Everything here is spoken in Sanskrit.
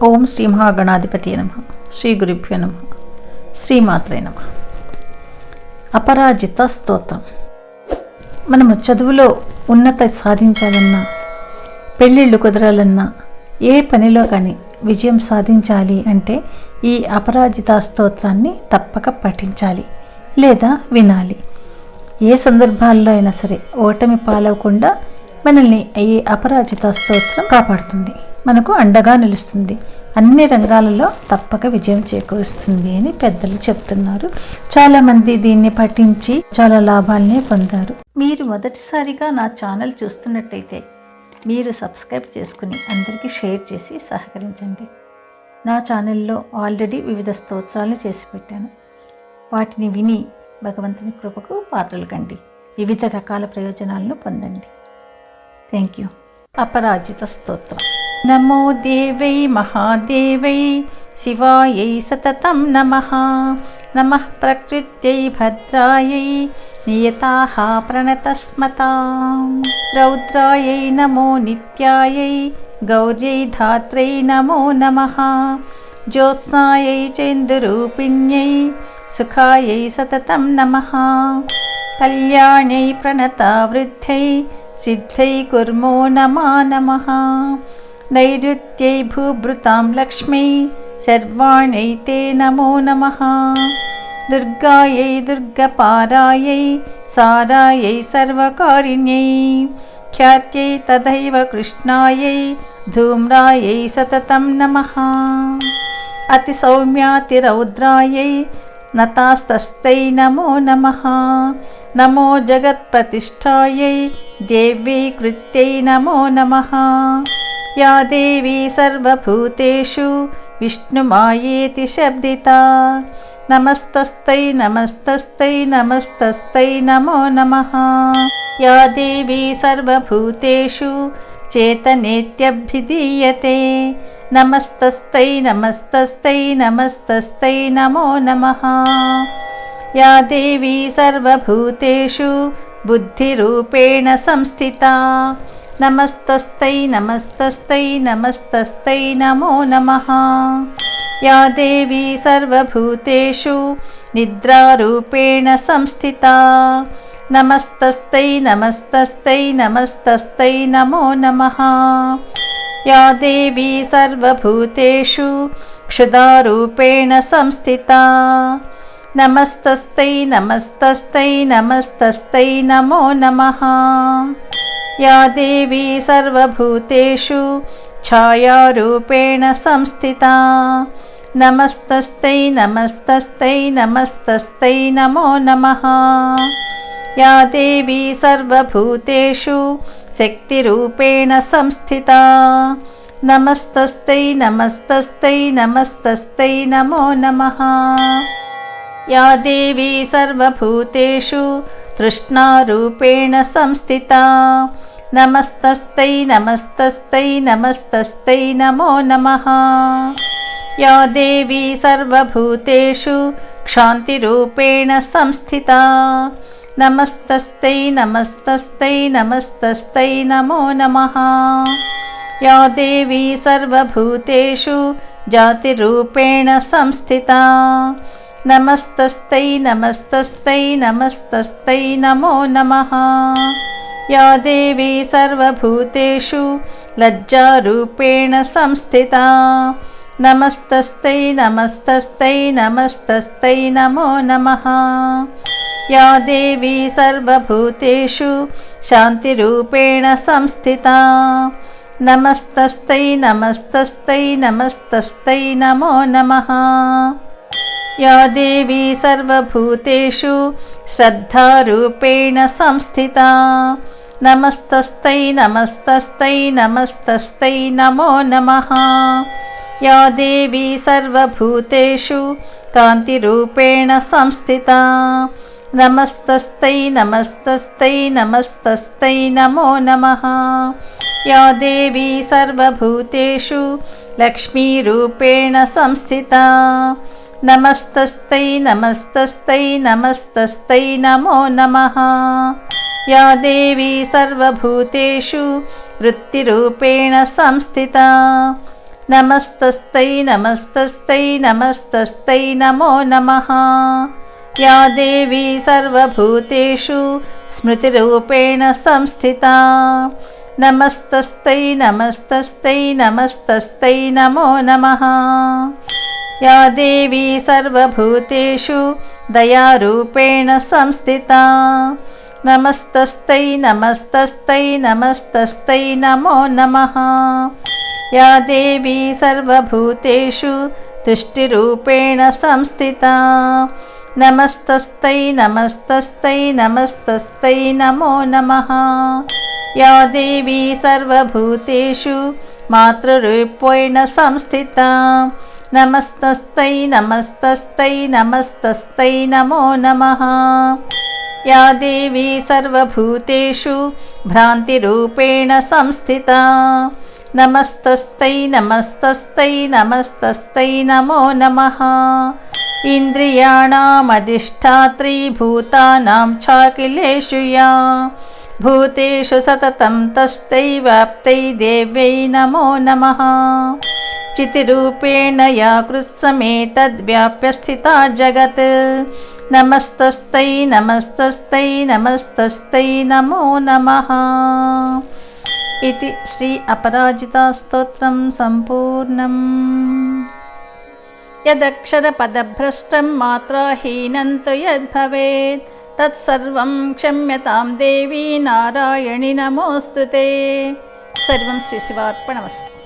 ఓం శ్రీ మహాగణాధిపతి నమ. శ్రీ గురుభ్యో నమ. శ్రీమాత్రే నమ. అపరాజిత స్తోత్రం. మనము చదువులో ఉన్నత సాధించాలన్నా పెళ్ళిళ్ళు కుదరాలన్నా ఏ పనిలో కానీ విజయం సాధించాలి అంటే ఈ అపరాజిత స్తోత్రాన్ని తప్పక పఠించాలి లేదా వినాలి. ఏ సందర్భాల్లో అయినా సరే ఓటమి పాలవకుండా మనల్ని ఈ అపరాజిత స్తోత్రం కాపాడుతుంది. మనకు అండగా నిలుస్తుంది. అన్ని రంగాలలో తప్పక విజయం చేకూరుస్తుంది అని పెద్దలు చెప్తున్నారు. చాలామంది దీన్ని పఠించి చాలా లాభాలనే పొందారు. మీరు మొదటిసారిగా నా ఛానల్ చూస్తున్నట్టయితే మీరు సబ్స్క్రైబ్ చేసుకుని అందరికీ షేర్ చేసి సహకరించండి. నా ఛానల్లో ఆల్రెడీ వివిధ స్తోత్రాలు చేసి పెట్టాను. వాటిని విని భగవంతుని కృపకు పాత్రలు కండి. వివిధ రకాల ప్రయోజనాలను పొందండి. థ్యాంక్ యూ అపరాజిత స్తోత్రం. नमो देवै महादेवै शिवायै सततं नमः। नमः प्रकृत्यै भद्रायै नियताः प्रणतस्मतां रौद्रायै नमो नित्यायै गौर्यै धात्र्यै नमो नमः। ज्योत्स्नायै चेन्दुरूपिण्यै सुखायै सततं नमः। कल्याण्यै प्रणतावृद्ध्यै सिद्ध्यै कुर्मो नमा नमः। नैऋत्यै भूभृतां लक्ष्मी सर्वाण्यै ते नमो नमः। दुर्गायै दुर्गपारायै सारायै सर्वकारिण्यै ख्यात्यै तथैव कृष्णायै धूम्रायै सततं नमः। अतिसौम्यातिरौद्रायै नतास्तस्यै नमो नमः। नमो जगत्प्रतिष्ठायै देव्यै कृत्यै नमो नमः। या देवी सर्वभूतेषु विष्णुमायेति शब्दिता। नमस्तस्तै नमस्तस्तै नमस्तस्तै नमो नमः। या देवी सर्वभूतेषु चेतनेत्यभ्युदीयते नमस्तस्तै नमस्तस्तै नमस्तस्तै नमो नमः। या देवी सर्वभूतेषु बुद्धिरूपेण संस्थिता। नमस्तस्तै नमस्तस्तै नमस्तस्तै नमो नमः। या देवी सर्वभूतेषु निद्रारूपेण संस्थिता। नमस्तस्तै नमस्तस्तै नमस्तस्तै नमो नमः। या देवी सर्वभूतेषु क्षुदारूपेण संस्थिता। नमस्तस्तै नमस्तस्तै नमस्तस्तै नमो नमः। या देवी सर्वभूतेषु छायारूपेण संस्थिता। नमस्तस्तै नमस्तस्तै नमस्तस्तै नमो नमः। या देवी सर्वभूतेषु शक्तिरूपेण संस्थिता। नमस्तस्तै नमस्तस्तै नमस्तस्तै नमो नमः। या देवी सर्वभूतेषु कृष्णारूपेण संस्थिता। नमस्तस्तै नमस्तस्तै नमस्तस्तै नमो नमः। या देवी सर्वभूतेषु क्षान्तिरूपेण संस्थिता। नमस्तस्तै नमस्तस्तै नमस्तस्तै नमो नमः। या देवी सर्वभूतेषु जातिरूपेण संस्थिता। नमस्तस्तै नमस्तस्तै नमस्तस्तै नमो नमः। या देवी सर्वभूतेषु लज्जारूपेण संस्थिता। नमस्तस्तै नमस्तस्तै नमस्तस्तै नमो नमः। या देवी सर्वभूतेषु शान्तिरूपेण संस्थिता। नमस्तस्तै नमस्तस्तै नमस्तस्तै नमो नमः। या देवी सर्वभूतेषु श्रद्धारूपेण संस्थिता। नमस्तस्यै नमस्तस्यै नमस्तस्ति नमो नमः। या देवी सर्वभूतेषु कान्तिरूपेण संस्थिता। नमस्तस्ते नमस्तस्ते नमस्तस्ते नमो नमः। या देवी सर्वभूतेषु लक्ष्मीरूपेण संस्थिता। नमस्तस्तै नमस्तस्तै नमस्तस्तै नमो नमः। या देवी सर्वभूतेषु वृत्तिरूपेण संस्थिता। नमस्तस्तै नमस्तस्तै नमस्तस्तै नमो नमः। या देवी सर्वभूतेषु स्मृतिरूपेण संस्थिता। नमस्तस्तै नमस्तस्तै नमस्तस्तै नमो नमः। या देवी सर्वभूतेषु दयारूपेण संस्थिता। नमस्तस्यै नमस्तस्यै नमस्तस्यै नमो नमः। या देवी सर्वभूतेषु तुष्टिरूपेण संस्थिता। नमस्तस्यै नमस्तस्यै नमस्तस्यै नमो नमः। या देवी सर्वभूतेषु मातृरूपेण संस्थिता नमस्तस्यै नमस्तस्यै नमस्तस्यै नमो नमः। या देवी सर्वभूतेषु भ्रान्तिरूपेण संस्थिता। नमस्तस्यै नमस्तस्यै नमस्तस्यै नमो नमः। इन्द्रियाणामधिष्ठात्री भूतानां चाकिलेषु या। भूतेषु सततं तस्यै व्याप्तै देव्यै नमो नमः चितिरूपेण या कृत्समेतद्व्याप्य स्थिता जगत्। नमस्तस्यै नमस्तस्यै नमस्तस्यै नमो नमः। इति श्री अपराजितास्तोत्रं सम्पूर्णम्। यदक्षरपदभ्रष्टं मात्राहीनं तु यद्भवेत् तत्सर्वं क्षम्यतां देवी नारायणि नमोऽस्तु ते। सर्वं श्रीशिवार्पणमस्तु